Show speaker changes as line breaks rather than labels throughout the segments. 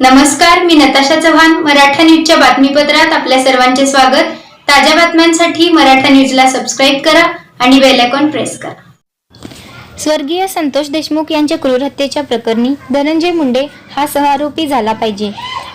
नमस्कार मी नताशा चव्हाण मराठा न्यूजच्या बातमीपत्रात आपल्या सर्वांचे स्वागत. ताज्या बातम्यांसाठी मराठा न्यूजला सबस्क्राईब करा आणि बेल आयकॉन प्रेस करा. स्वर्गीय संतोष देशमुख यांच्या क्रूर हत्येच्या प्रकरणी धनंजय मुंडे हा सहआरोपी झाला पाहिजे.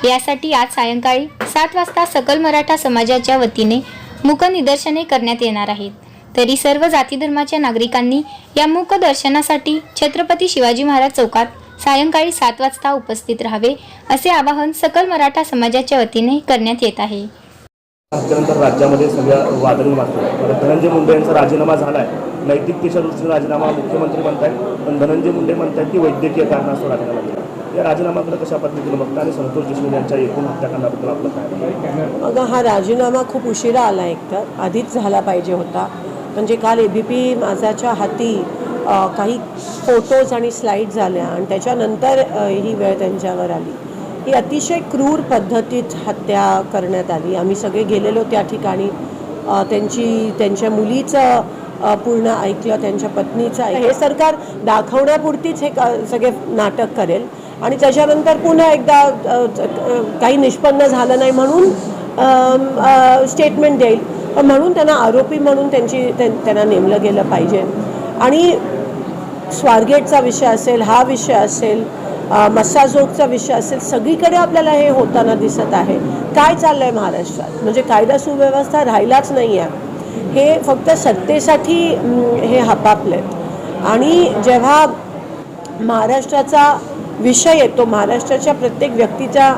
यासाठी आज सायंकाळी सात वाजता सकल मराठा समाजाच्या वतीने मूक निदर्शने करण्यात येणार आहेत. तरी सर्व जाती धर्माच्या नागरिकांनी या मूक दर्शनासाठी छत्रपती शिवाजी महाराज चौकात सायंकाळी सात वाजता उपस्थित राहावे असे आवाहन सकल मराठा समाजाच्या वतीने करण्यात येत आहे.
त्यानंतर राज्यामध्ये सगळ्या वादळी मात्र धनंजय मुंडे यांचा राजीनामा झाला आहे नैतिकतेच्या दृष्टीने राजीनामा मुख्यमंत्री म्हणतायत पण धनंजय मुंडे म्हणतायत की वैद्यकीय कारणास्तव राजीनामा दिला या राजीनामाकडे कशा पद्धतीने बघता आणि संतोष देशमुख यांच्या एकूण हत्याकांडाबद्दल आपलं काय
अगं हा राजीनामा खूप उशिरा आला एकतर आधीच झाला पाहिजे होता. म्हणजे काल ए बी पी माझाच्या हाती काही फोटोज आणि स्लाईड झाल्या आणि त्याच्यानंतर ही वेळ त्यांच्यावर आली. ही अतिशय क्रूर पद्धतीत हत्या करण्यात आली. आम्ही सगळे गेलेलो त्या ठिकाणी. त्यांची त्यांच्या मुलीचं पूर्ण ऐकलं त्यांच्या पत्नीचं ऐकलं. हे सरकार दाखवण्यापुरतीच हे सगळे नाटक करेल. आणि त्याच्यानंतर पुन्हा एकदा काही निष्पन्न झालं नाही म्हणून स्टेटमेंट देईल. म्हणून त्यांना आरोपी म्हणून त्यांची त्यांना नेमलं गेलं पाहिजे. आणि स्वारगेटचा विषय असेल हा विषय असेल मसाजोगचा मस्साजोगचा विषय असेल सगळीकडे आपल्याला हे होताना दिसत आहे. काय चाललं आहे महाराष्ट्रात? म्हणजे कायदा सुव्यवस्था राहिलाच नाही आहे. हे फक्त सत्तेसाठी हे हपापलेत आणि जेव्हा महाराष्ट्राचा विषय येतो महाराष्ट्राच्या प्रत्येक व्यक्तीच्या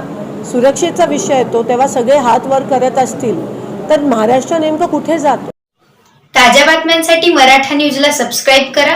सुरक्षेचा विषय येतो तेव्हा सगळे हात वर करत असतील तर महाराष्ट्र नेमकं कुठे जातो?
ताज्या बातम्यांसाठी मराठा न्यूजला सबस्क्राईब करा.